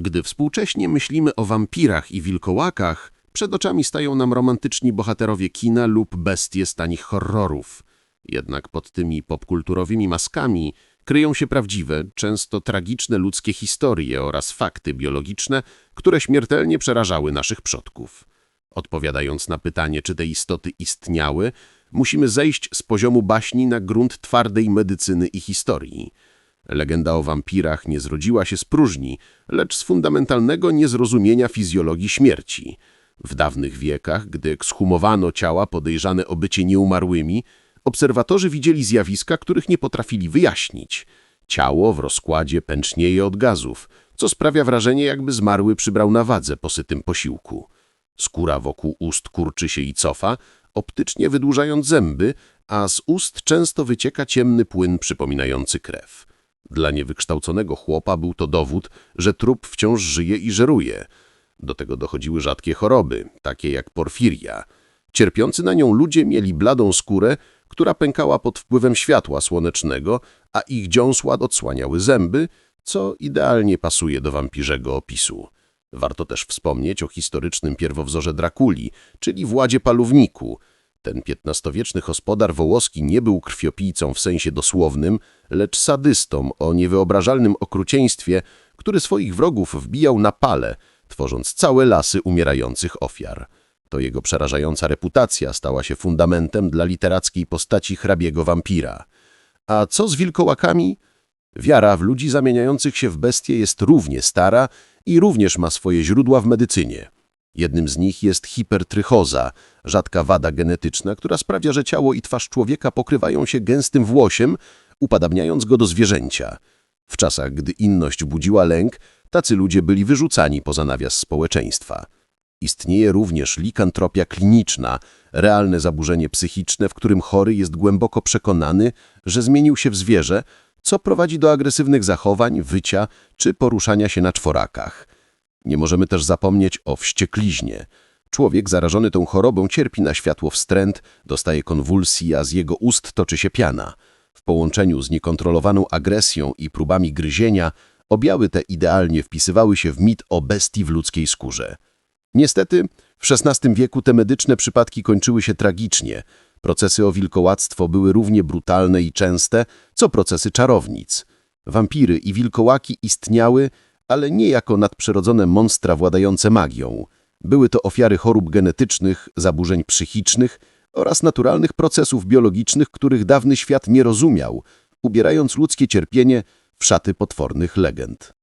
Gdy współcześnie myślimy o wampirach i wilkołakach, przed oczami stają nam romantyczni bohaterowie kina lub bestie z tanich horrorów. Jednak pod tymi popkulturowymi maskami kryją się prawdziwe, często tragiczne ludzkie historie oraz fakty biologiczne, które śmiertelnie przerażały naszych przodków. Odpowiadając na pytanie, czy te istoty istniały, musimy zejść z poziomu baśni na grunt twardej medycyny i historii. Legenda o wampirach nie zrodziła się z próżni, lecz z fundamentalnego niezrozumienia fizjologii śmierci. W dawnych wiekach, gdy ekshumowano ciała podejrzane o bycie nieumarłymi, obserwatorzy widzieli zjawiska, których nie potrafili wyjaśnić. Ciało w rozkładzie pęcznieje od gazów, co sprawia wrażenie, jakby zmarły przybrał na wadze po sytym posiłku. Skóra wokół ust kurczy się i cofa, optycznie wydłużając zęby, a z ust często wycieka ciemny płyn przypominający krew. Dla niewykształconego chłopa był to dowód, że trup wciąż żyje i żeruje. Do tego dochodziły rzadkie choroby, takie jak porfiria. Cierpiący na nią ludzie mieli bladą skórę, która pękała pod wpływem światła słonecznego, a ich dziąsła odsłaniały zęby, co idealnie pasuje do wampirzego opisu. Warto też wspomnieć o historycznym pierwowzorze Drakuli, czyli Władzie Palówniku. Ten XV-wieczny gospodar wołoski nie był krwiopijcą w sensie dosłownym, lecz sadystą o niewyobrażalnym okrucieństwie, który swoich wrogów wbijał na pale, tworząc całe lasy umierających ofiar. To jego przerażająca reputacja stała się fundamentem dla literackiej postaci hrabiego wampira. A co z wilkołakami? Wiara w ludzi zamieniających się w bestie jest równie stara i również ma swoje źródła w medycynie. Jednym z nich jest hipertrychoza, rzadka wada genetyczna, która sprawia, że ciało i twarz człowieka pokrywają się gęstym włosiem, upadabniając go do zwierzęcia. W czasach, gdy inność budziła lęk, tacy ludzie byli wyrzucani poza nawias społeczeństwa. Istnieje również likantropia kliniczna, realne zaburzenie psychiczne, w którym chory jest głęboko przekonany, że zmienił się w zwierzę, co prowadzi do agresywnych zachowań, wycia czy poruszania się na czworakach. Nie możemy też zapomnieć o wściekliźnie. Człowiek zarażony tą chorobą cierpi na światło wstręt, dostaje konwulsji, a z jego ust toczy się piana. W połączeniu z niekontrolowaną agresją i próbami gryzienia, objawy te idealnie wpisywały się w mit o bestii w ludzkiej skórze. Niestety, w XVI wieku te medyczne przypadki kończyły się tragicznie. Procesy o wilkołactwo były równie brutalne i częste, co procesy czarownic. Wampiry i wilkołaki istniały, ale nie jako nadprzyrodzone monstra władające magią. Były to ofiary chorób genetycznych, zaburzeń psychicznych oraz naturalnych procesów biologicznych, których dawny świat nie rozumiał, ubierając ludzkie cierpienie w szaty potwornych legend.